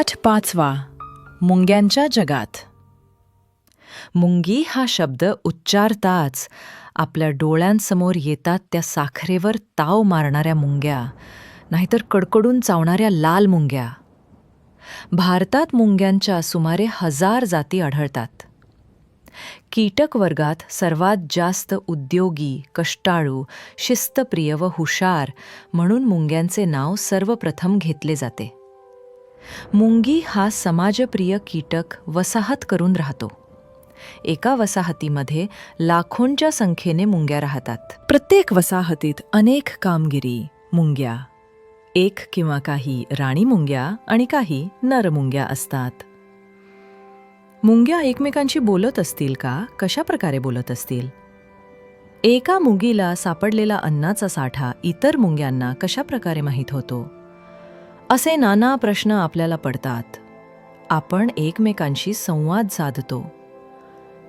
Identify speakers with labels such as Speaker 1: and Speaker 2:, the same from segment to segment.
Speaker 1: पाठ पाचवा मुंग्यांच्या जगात. मुंगी हा शब्द उच्चारताच आपल्या डोळ्यांसमोर येतात त्या साखरेवर ताव मारणाऱ्या मुंग्या नाहीतर कडकडून चावणाऱ्या लाल मुंग्या. भारतात मुंग्यांच्या सुमारे हजार जाती आढळतात. कीटक वर्गात सर्वात जास्त उद्योगी कष्टाळू शिस्तप्रिय व हुशार म्हणून मुंग्यांचे नाव सर्वप्रथम घेतले जाते. मुंगी हा समाजप्रिय कीटक वसाहत करून राहतो. एका वसाहतीमध्ये लाखोंच्या संख्येने मुंग्या राहतात. प्रत्येक वसाहतीत अनेक कामगिरी मुंग्या. एक किंवा काही राणी मुंग्या आणि काही नर मुंग्या असतात. मुंग्या एकमेकांशी बोलत असतील का? कशा प्रकारे बोलत असतील? एका मुंगीला सापडलेला अन्नाचा साठा इतर मुंग्यांना कशा प्रकारे माहीत होतो? असे नाना प्रश्न आपल्याला पडतात. आपण एकमेकांशी संवाद साधतो.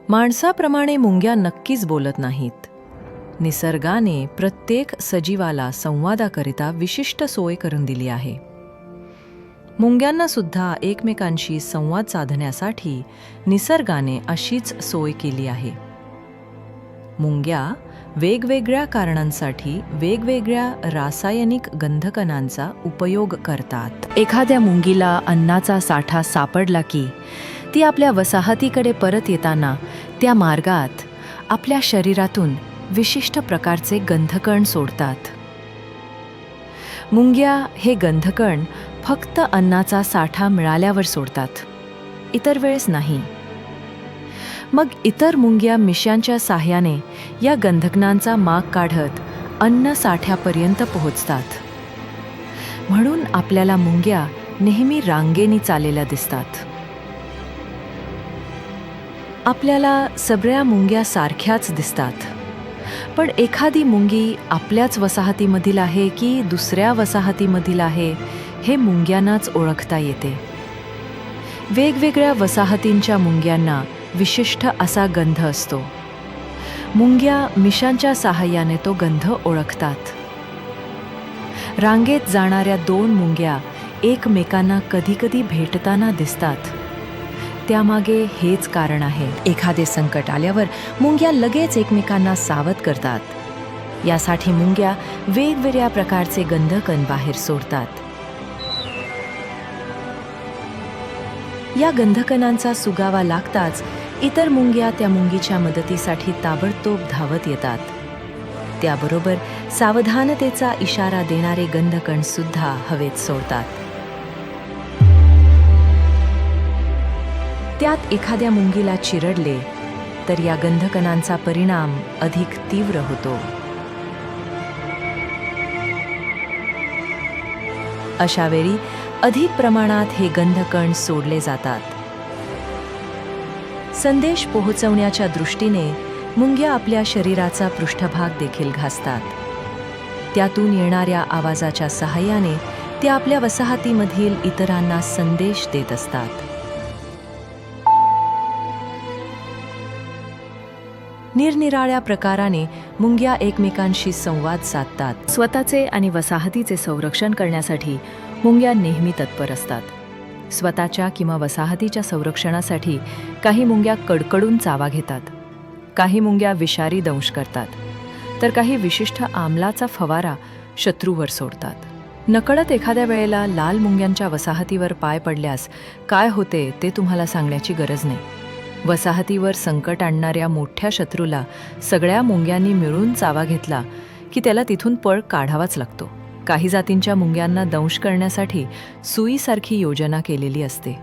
Speaker 1: माणसाप्रमाणे मुंग्या नक्कीच बोलत नाहीत. निसर्गाने प्रत्येक सजीवाला संवादाकरिता विशिष्ट सोय करून दिली आहे. मुंग्यांना सुद्धा एकमेकांशी संवाद साधण्यासाठी निसर्गाने अशीच सोय केली आहे. मुंग्या वेगवेगळ्या कारणांसाठी वेगवेगळ्या रासायनिक गंधकणांचा उपयोग करतात. एखाद्या मुंगीला अन्नाचा साठा सापडला की ती आपल्या वसाहतीकडे परत येताना त्या मार्गात आपल्या शरीरातून विशिष्ट प्रकारचे गंधकण सोडतात. मुंग्या हे गंधकण फक्त अन्नाचा साठा मिळाल्यावर सोडतात. इतर वेळेस नाही. मग इतर मुंग्या मिश्यांच्या साह्याने या गंधकनांचा माग काढत अन्न साठ्यापर्यंत पोहोचतात. म्हणून आपल्याला मुंग्या नेहमी रांगेनी चाललेल्या दिसतात. आपल्याला सगळ्या मुंग्या सारख्याच दिसतात. पण एखादी मुंगी आपल्याच वसाहतीमधील आहे की दुसऱ्या वसाहतीमधील आहे हे मुंग्यांनाच ओळखता येते. वेगवेगळ्या वसाहतींच्या मुंग्यांना विशिष्ट असा गंध असतो. मुंग्या मिशांच्या साहाय्याने तो गंध ओळखतात. रांगेत जाणाऱ्या दोन मुंग्या एकमेकांना कधीकधी भेटताना दिसतात. त्यामागे हेच कारण आहे. एखादे संकट आल्यावर मुंग्या लगेच एकमेकांना सावध करतात. यासाठी मुंग्या वेगवेगळ्या प्रकारचे गंधकण बाहेर सोडतात. या गंधकणांचा सुगावा लागताच इतर मुंग्या त्या मुंगीच्या मदतीसाठी ताबडतोब धावत येतात. त्याबरोबर सावधानतेचा इशारा देणारे गंधकण सुद्धा हवेत सोडतात. त्यात एखाद्या मुंगीला चिरडले तर या गंधकणांचा परिणाम अधिक तीव्र होतो. अशावेळी अधिक प्रमाणात हे गंधकण सोडले जातात. संदेश पोहोचवण्याच्या दृष्टीने मुंग्या आपल्या शरीराचा पृष्ठभाग देखील घासतात. त्यातून येणाऱ्या आवाजाच्या सहाय्याने ते आपल्या वसाहतीमधील इतरांना संदेश देत असतात. निरनिराळ्या प्रकाराने मुंग्या एकमेकांशी संवाद साधतात. स्वतःचे आणि वसाहतीचे संरक्षण करण्यासाठी मुंग्या नेहमी तत्पर असतात. स्वतःच्या किंवा वसाहतीच्या संरक्षणासाठी काही मुंग्या कडकडून चावा घेतात. काही मुंग्या विषारी दंश करतात. तर काही विशिष्ट आमलाचा फवारा शत्रूवर सोडतात. नकळत एखाद्या वेळेला लाल मुंग्यांच्या वसाहतीवर पाय पडल्यास काय होते ते तुम्हाला सांगण्याची गरज नाही. वसाहतीवर संकट आणणाऱ्या मोठ्या शत्रूला सगळ्या मुंग्यांनी मिळून चावा घेतला की त्याला तिथून पळ काढावाच लागतो. काही जातींच्या मुंग्यांना दंश करण्यासाठी सुईसारखी योजना केलेली असते.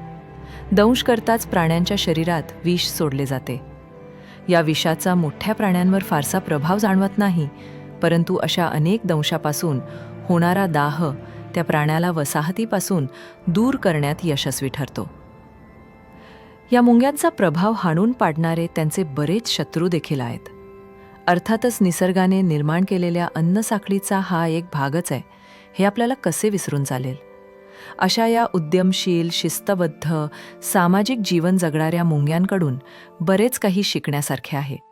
Speaker 1: दंश करताच प्राण्यांच्या शरीरात विष सोडले जाते. या विषाचा मोठ्या प्राण्यांवर फारसा प्रभाव जाणवत नाही परंतु अशा अनेक दंशापासून होणारा दाह त्या प्राण्याला वसाहतीपासून दूर करण्यात यशस्वी ठरतो. या मुंग्यांचा प्रभाव हाणून पाडणारे त्यांचे बरेच शत्रू देखील आहेत. अर्थातच निसर्गाने निर्माण केलेल्या अन्नसाखळीचा हा एक भागच आहे. हे आपल्याला कसे विसरून चालेल? अशा या उद्यमशील शिस्तबद्ध सामाजिक जीवन जगणाऱ्या मुंग्यांकडून बरेच काही शिकण्यासारखे आहे.